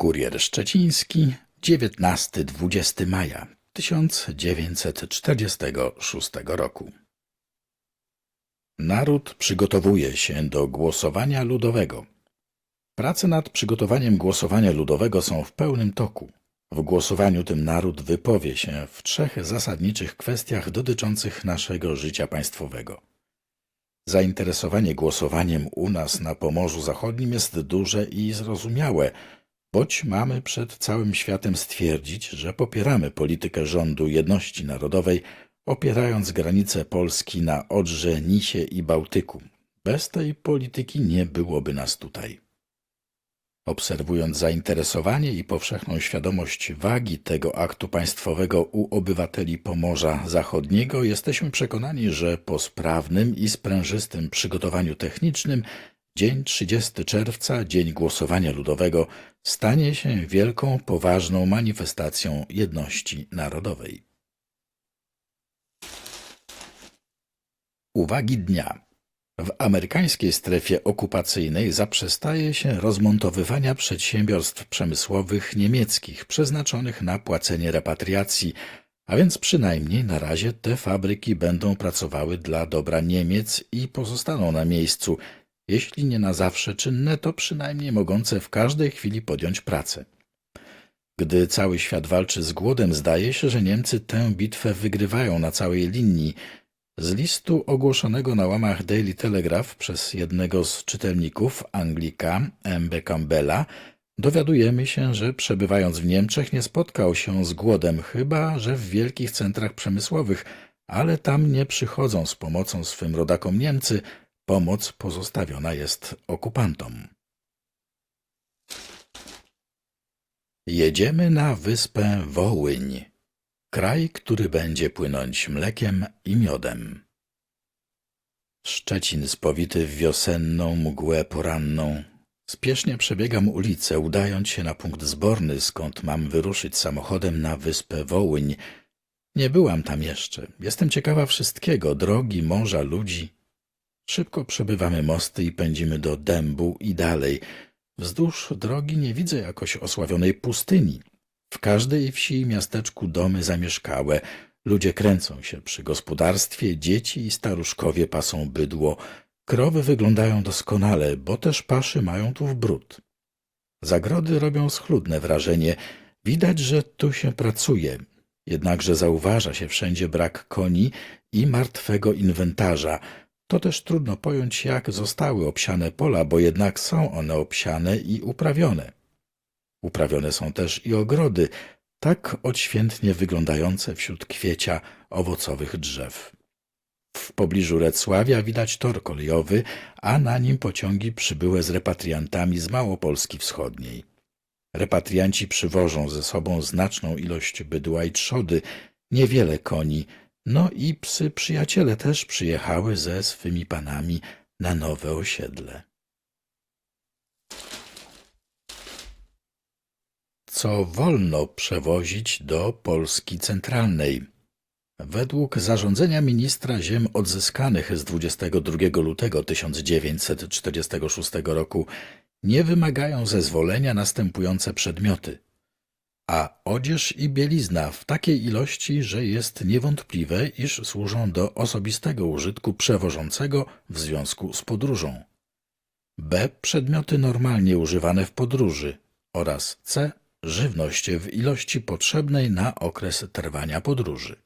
Kurier Szczeciński, 19-20 maja 1946 roku. Naród przygotowuje się do głosowania ludowego. Prace nad przygotowaniem głosowania ludowego są w pełnym toku. W głosowaniu tym naród wypowie się w trzech zasadniczych kwestiach dotyczących naszego życia państwowego. Zainteresowanie głosowaniem u nas na Pomorzu Zachodnim jest duże i zrozumiałe, boć mamy przed całym światem stwierdzić, że popieramy politykę rządu jedności narodowej, opierając granice Polski na Odrze, Nisie i Bałtyku. Bez tej polityki nie byłoby nas tutaj. Obserwując zainteresowanie i powszechną świadomość wagi tego aktu państwowego u obywateli Pomorza Zachodniego, jesteśmy przekonani, że po sprawnym i sprężystym przygotowaniu technicznym dzień 30 czerwca, dzień głosowania ludowego, stanie się wielką, poważną manifestacją jedności narodowej. Uwagi dnia. W amerykańskiej strefie okupacyjnej zaprzestaje się rozmontowywania przedsiębiorstw przemysłowych niemieckich przeznaczonych na płacenie repatriacji, a więc przynajmniej na razie te fabryki będą pracowały dla dobra Niemiec i pozostaną na miejscu, jeśli nie na zawsze czynne, to przynajmniej mogące w każdej chwili podjąć pracę. Gdy cały świat walczy z głodem, zdaje się, że Niemcy tę bitwę wygrywają na całej linii. Z listu ogłoszonego na łamach Daily Telegraph przez jednego z czytelników, Anglika M.B. Campbella, dowiadujemy się, że przebywając w Niemczech nie spotkał się z głodem, chyba że w wielkich centrach przemysłowych, ale tam nie przychodzą z pomocą swym rodakom Niemcy, pomoc pozostawiona jest okupantom. Jedziemy na wyspę Wołyń, kraj, który będzie płynąć mlekiem i miodem. Szczecin spowity w wiosenną mgłę poranną. Spiesznie przebiegam ulicę, udając się na punkt zborny, skąd mam wyruszyć samochodem na wyspę Wołyń. Nie byłam tam jeszcze. Jestem ciekawa wszystkiego, drogi, morza, ludzi. Szybko przebywamy mosty i pędzimy do Dębu i dalej. Wzdłuż drogi nie widzę jakoś osławionej pustyni. W każdej wsi i miasteczku domy zamieszkałe, ludzie kręcą się przy gospodarstwie, dzieci i staruszkowie pasą bydło. Krowy wyglądają doskonale, bo też paszy mają tu w bród. Zagrody robią schludne wrażenie. Widać, że tu się pracuje. Jednakże zauważa się wszędzie brak koni i martwego inwentarza. To też trudno pojąć, jak zostały obsiane pola, bo jednak są one obsiane i uprawione. Uprawione są też i ogrody, tak odświętnie wyglądające wśród kwiecia owocowych drzew. W pobliżu Recławia widać tor kolejowy, a na nim pociągi przybyłe z repatriantami z Małopolski Wschodniej. Repatrianci przywożą ze sobą znaczną ilość bydła i trzody, niewiele koni, no i psy przyjaciele też przyjechały ze swymi panami na nowe osiedle. Co wolno przewozić do Polski Centralnej? Według zarządzenia ministra ziem odzyskanych z 22 lutego 1946 roku nie wymagają zezwolenia następujące przedmioty a odzież i bielizna w takiej ilości, że jest niewątpliwe, iż służą do osobistego użytku przewożącego w związku z podróżą. B. Przedmioty normalnie używane w podróży oraz C. Żywność w ilości potrzebnej na okres trwania podróży.